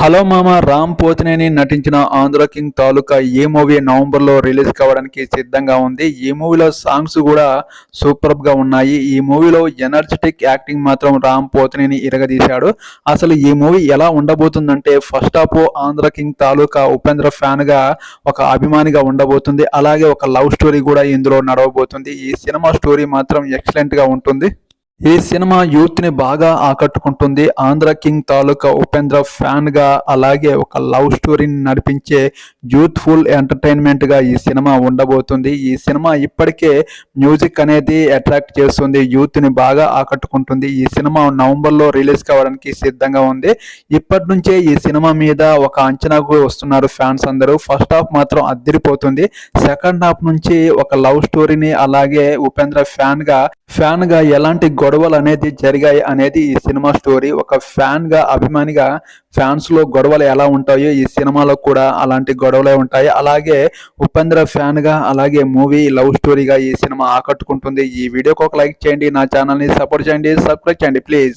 Hello మామ రామ్ పోతినేని నటించిన Andhra king తాలూకా ఈ మూవీ నవంబర్లో రిలీజ్ కావడానికి సిద్ధంగా ఉంది? ఈ మూవీలో సాంగ్స్ కూడా సూపర్గా ఉన్నాయి. ఈ మూవీలో ఎనర్జెటిక్ యాక్టింగ్ మాత్రం రామ్ పోతినేని ఇరగదీశాడు. అసలు ఈ మూవీ ఎలా ఉండబోతుందంటే first half Andhra king Taluka Upendra ఫ్యాన్గా ఒక అభిమానిగా ఉండబోతుంది. అలాగే ఒక లవ్ స్టోరీ కూడా ఇందులో నడవబోతుంది. ఈ సినిమా స్టోరీ మాత్రం ఎక్సలెంట్గా ఉంటుంది. ఈ సినిమా యూత్ని బాగా ఆకట్టుకుంటుంది. ఆంధ్ర కింగ్ తాలూకా ఉపేంద్ర ఫ్యాన్గా అలాగే ఒక లవ్ స్టోరీని నడిపించే యూత్ఫుల్ ఎంటర్టైన్మెంట్గా ఈ సినిమా ఉండబోతుంది. ఈ సినిమా ఇప్పటికే మ్యూజిక్ అనేది అట్రాక్ట్ చేస్తుంది. యూత్ని బాగా ఆకట్టుకుంటుంది. ఈ సినిమా నవంబర్లో రిలీజ్ కావడానికి సిద్ధంగా ఉంది. ఇప్పటి నుంచే ఈ సినిమా మీద ఒక అంచనాకు వస్తున్నారు ఫ్యాన్స్ అందరూ. ఫస్ట్ హాఫ్ మాత్రం అద్దరిపోతుంది. సెకండ్ హాఫ్ నుంచి ఒక లవ్ స్టోరీని అలాగే ఉపేంద్ర ఫ్యాన్గా ఫ్యాన్గా ఎలాంటి గొడవలు అనేది జరిగాయి అనేది ఈ సినిమా స్టోరీ. ఒక ఫ్యాన్గా అభిమానిగా ఫ్యాన్స్లో గొడవలు ఎలా ఉంటాయో ఈ సినిమాలో కూడా అలాంటి గొడవలే ఉంటాయి. అలాగే ఉపేంద్ర ఫ్యాన్గా అలాగే మూవీ లవ్ స్టోరీగా ఈ సినిమా ఆకట్టుకుంటుంది. ఈ వీడియోకి ఒక లైక్ చేయండి నా ఛానల్ని సపోర్ట్ చేయండి సబ్స్క్రైబ్ చేయండి ప్లీజ్.